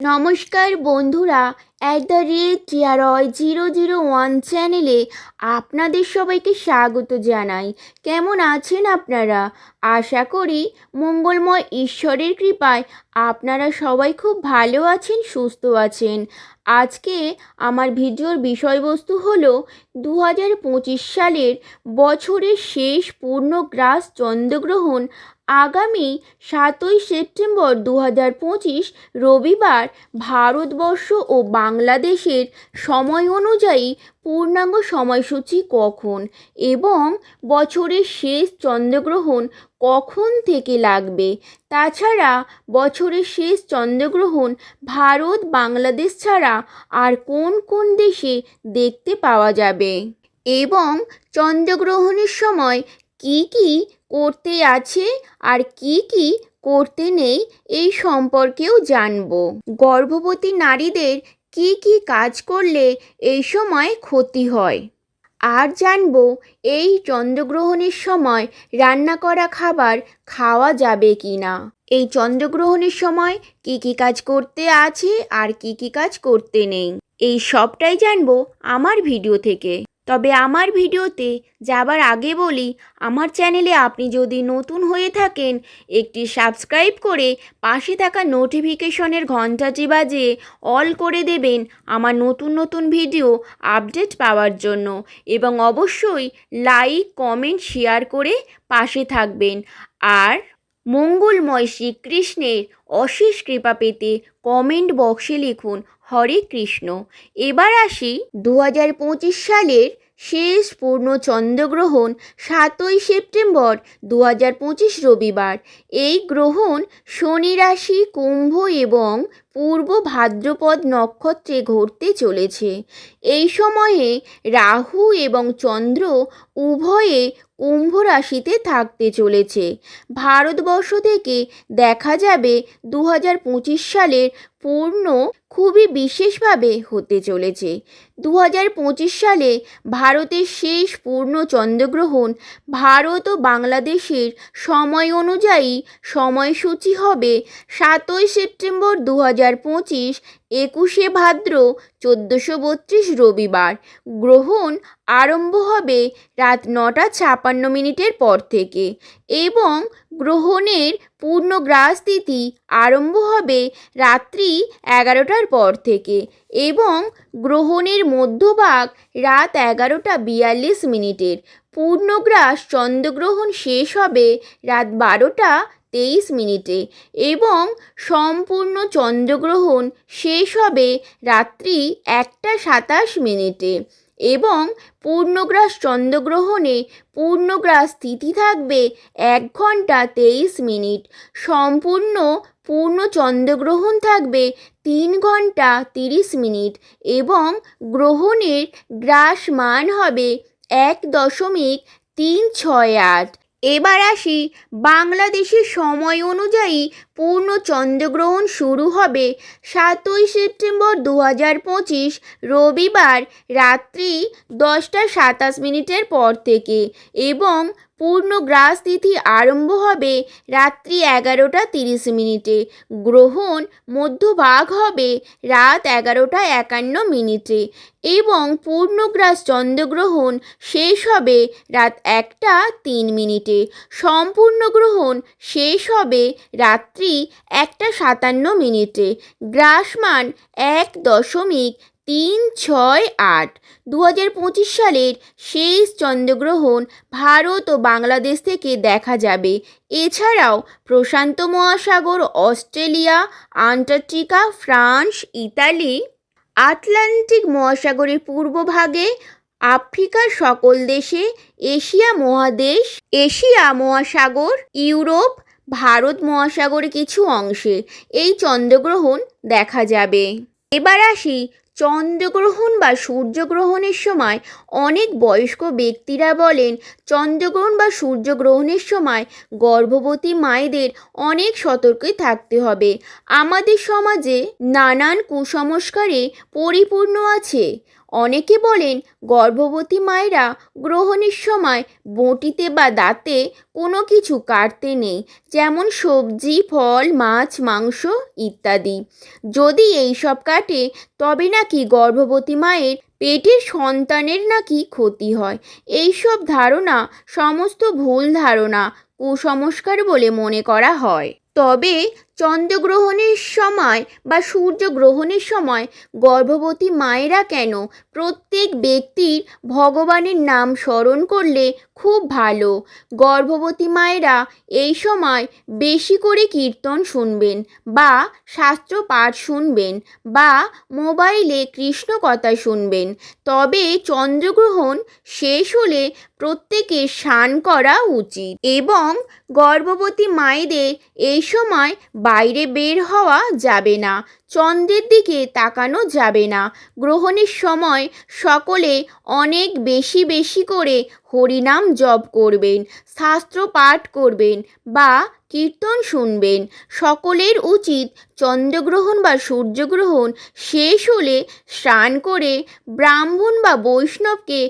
নমস্কার বন্ধুরা at the rate টিয়ারয় জিরো জিরো ওয়ান চ্যানেলে আপনাদের সবাইকে স্বাগত জানাই। কেমন আছেন আপনারা? আশা করি মঙ্গলময় ঈশ্বরের কৃপায় আপনারা সবাই খুব ভালো আছেন, সুস্থ আছেন। আজকে আমার ভিডিওর বিষয়বস্তু হলো দু সালের বছরের শেষ পূর্ণগ্রাস চন্দ্রগ্রহণ আগামী সাতই সেপ্টেম্বর দু পঁচিশ রবিবার ভারতবর্ষ ও বাংলাদেশের সময় অনুযায়ী পূর্ণাঙ্গ সময়সূচি কখন এবং বছরের শেষ চন্দ্রগ্রহণ কখন থেকে লাগবে? তাছাড়া বছরের শেষ চন্দ্রগ্রহণ ভারত বাংলাদেশ ছাড়া আর কোন কোন দেশে দেখতে পাওয়া যাবে? এবং চন্দ্রগ্রহণের সময় কি কি করতে আছে আর কি কি করতে নেই এই সম্পর্কেও জানব। গর্ভবতী নারীদের কি কি কাজ করলে এই সময় ক্ষতি হয়? আর জানব এই চন্দ্রগ্রহণের সময় রান্না করা খাবার খাওয়া যাবে কি না এই চন্দ্রগ্রহণের সময় কি কি কাজ করতে আছে আর কি কি কাজ করতে নেই? এই সবটাই জানব আমার ভিডিও থেকে। তবে আমার ভিডিওতে যাবার আগে বলি, আমার চ্যানেলে আপনি যদি নতুন হয়ে থাকেন, একটি সাবস্ক্রাইব করে পাশে থাকা নোটিফিকেশনের ঘন্টাটি বাজিয়ে অল করে দেবেন আমার নতুন নতুন ভিডিও আপডেট পাওয়ার জন্য এবং অবশ্যই লাইক, কমেন্ট, শেয়ার করে পাশে থাকবেন। আর মঙ্গলময় শ্রীকৃষ্ণের অশেষ কৃপা পেতে কমেন্ট বক্সে লিখুন, হরে কৃষ্ণ। এবার আসি দু হাজার পঁচিশ সালের শেষ পূর্ণ চন্দ্রগ্রহণ সাতই সেপ্টেম্বর দু হাজার পঁচিশ রবিবার। এই গ্রহণ শনি রাশি, কুম্ভ এবং পূর্ব ভাদ্রপদ নক্ষত্রে ঘটতে চলেছে। এই সময়ে রাহু এবং চন্দ্র উভয়ে কুম্ভ রাশিতে থাকতে চলেছে। ভারতবর্ষ থেকে দেখা যাবে দু হাজার পঁচিশ সালের পূর্ণ খুবই বিশেষভাবে হতে চলেছে। দু হাজার পঁচিশ সালে ভারতের শেষ পূর্ণ চন্দ্রগ্রহণ ভারত ও বাংলাদেশের সময় অনুযায়ী সময়সূচি হবে সাতই সেপ্টেম্বর দু হাজার পঁচিশ, একুশে ভাদ্র চোদ্দোশো বত্রিশ রবিবার। গ্রহণ আরম্ভ হবে রাত নটা ছাপান্ন মিনিটের পর থেকে এবং গ্রহণের পূর্ণগ্রাস তিথি আরম্ভ হবে রাত্রি এগারোটার পর থেকে এবং গ্রহণের মধ্যভাগ রাত এগারোটা বিয়াল্লিশ মিনিটের। পূর্ণগ্রাস চন্দ্রগ্রহণ শেষ হবে রাত বারোটা তেইশ মিনিটে এবং সম্পূর্ণ চন্দ্রগ্রহণ শেষ হবে রাত্রি একটা সাতাশ মিনিটে। এবং পূর্ণগ্রাস চন্দ্রগ্রহণে পূর্ণগ্রাস তিথি থাকবে এক ঘণ্টা তেইশ মিনিট। সম্পূর্ণ পূর্ণ চন্দ্রগ্রহণ থাকবে তিন ঘণ্টা তিরিশ মিনিট এবং গ্রহণের গ্রাস মান হবে এক দশমিক তিন ছয় আট। এবার আসি বাংলাদেশের সময় অনুযায়ী পূর্ণ চন্দ্রগ্রহণ শুরু হবে সাতই সেপ্টেম্বর দু হাজার পঁচিশ রবিবার রাত্রি দশটা সাতাশ মিনিটের পর থেকে এবং পূর্ণগ্রাস তিথি আরম্ভ হবে রাত্রি এগারোটা তিরিশ মিনিটে। গ্রহণ মধ্যভাগ হবে রাত এগারোটা একান্ন মিনিটে এবং পূর্ণগ্রাস চন্দ্রগ্রহণ শেষ হবে রাত একটা তিন মিনিটে। সম্পূর্ণ গ্রহণ শেষ হবে রাত্রি একটা সাতান্ন মিনিটে। গ্রাসমান এক দশমিক তিন ছয় আট। দু হাজার পঁচিশ সালের শেষ চন্দ্রগ্রহণ ভারত ও বাংলাদেশ থেকে দেখা যাবে। এছাড়াও প্রশান্ত মহাসাগর, Australia, Antarctica, France, Italy, Atlantic মহাসাগরের পূর্বভাগে, আফ্রিকার সকল দেশে, এশিয়া মহাদেশ, এশিয়া মহাসাগর, ইউরোপ, ভারত মহাসাগরের কিছু অংশে এই চন্দ্রগ্রহণ দেখা যাবে। এবার আসি চন্দ্রগ্রহণ বা সূর্যগ্রহণের সময় অনেক বয়স্ক ব্যক্তিরা বলেন, চন্দ্রগ্রহণ বা সূর্যগ্রহণের সময় গর্ভবতী মায়েদের অনেক সতর্ক থাকতে হবে। আমাদের সমাজে নানান কুসংস্কারে পরিপূর্ণ আছে। অনেকে বলেন গর্ভবতী মায়েরা গ্রহণের সময় বঁটিতে বা দাঁতে কোনো কিছু কাটতে নেই, যেমন সবজি, ফল, মাছ, মাংস ইত্যাদি। যদি এই সব কাটে, তবে নাকি গর্ভবতী মায়ের পেটের সন্তানের নাকি ক্ষতি হয়? এইসব ধারণা সমস্ত ভুল ধারণা, কুসংস্কার বলে মনে করা হয়। তবে চন্দ্রগ্রহণের সময় বা সূর্যগ্রহণের সময় গর্ভবতী মায়েরা কেন প্রত্যেক ব্যক্তির ভগবানের নাম স্মরণ করলে খুব ভালো? গর্ভবতী মায়েরা এই সময় বেশি করে কীর্তন শুনবেন বা শাস্ত্র পাঠ শুনবেন বা মোবাইলে কৃষ্ণ কথা শুনবেন। তবে চন্দ্রগ্রহণ শেষ হলে প্রত্যেকে স্নান করা উচিত এবং গর্ভবতী মায়েদের এই সময় বাইরে বের হওয়া যাবে না, চন্দ্রের দিকে তাকানো যাবে না। গ্রহণের সময় সকলে অনেক বেশি বেশি করে হরিনাম জপ করবেন, শাস্ত্র পাঠ করবেন বা কীর্তন শুনবেন। সকলের উচিত চন্দ্রগ্রহণ বা সূর্যগ্রহণ শেষ হলে স্নান করে ব্রাহ্মণ বা বৈষ্ণবকে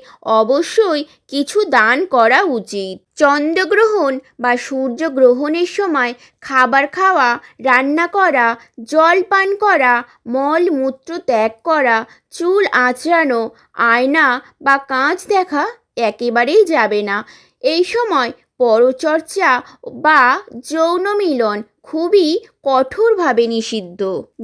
অবশ্যই কিছু দান করা উচিত। চন্দ্রগ্রহণ বা সূর্যগ্রহণের সময় খাবার খাওয়া, রান্না করা, জল পান করা মলমূত্র ত্যাগ করা, চুল আঁচড়ানো, আয়না বা কাঁচ দেখা একেবারেই যাবে না। এই সময় পরচর্চা বা যৌন মিলন খুবই কঠোরভাবে নিষিদ্ধ।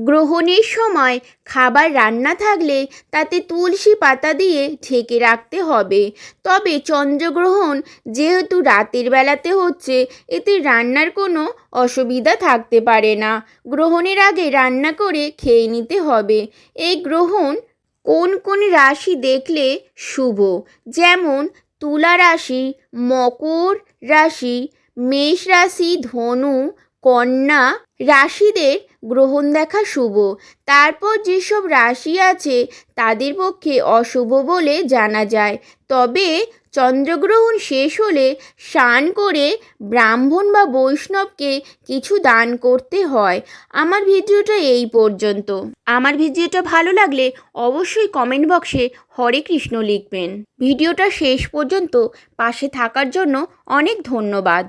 গ্রহণের সময় খাবার রান্না থাকলে তাতে তুলসী পাতা দিয়ে ঢেকে রাখতে হবে। তবে চন্দ্রগ্রহণ যেহেতু রাতের বেলাতে হচ্ছে, এতে রান্নার কোনো অসুবিধা থাকতে পারে না। গ্রহণের আগে রান্না করে খেয়ে নিতে হবে। এই গ্রহণ কোন কোন রাশি দেখলে শুভ, যেমন তুলা রাশি মকর রাশি মেষ রাশি ধনু কন্যা রাশিদের গ্রহণ দেখা শুভ। তারপর যেসব রাশি আছে, তাদের পক্ষে অশুভ বলে জানা যায়। তবে চন্দ্রগ্রহণ শেষ হলে স্নান করে ব্রাহ্মণ বা বৈষ্ণবকে কিছু দান করতে হয়। আমার ভিডিওটা এই পর্যন্ত। আমার ভিডিওটা ভালো লাগলে অবশ্যই কমেন্ট বক্সে হরে কৃষ্ণ লিখবেন। ভিডিওটা শেষ পর্যন্ত পাশে থাকার জন্য অনেক ধন্যবাদ।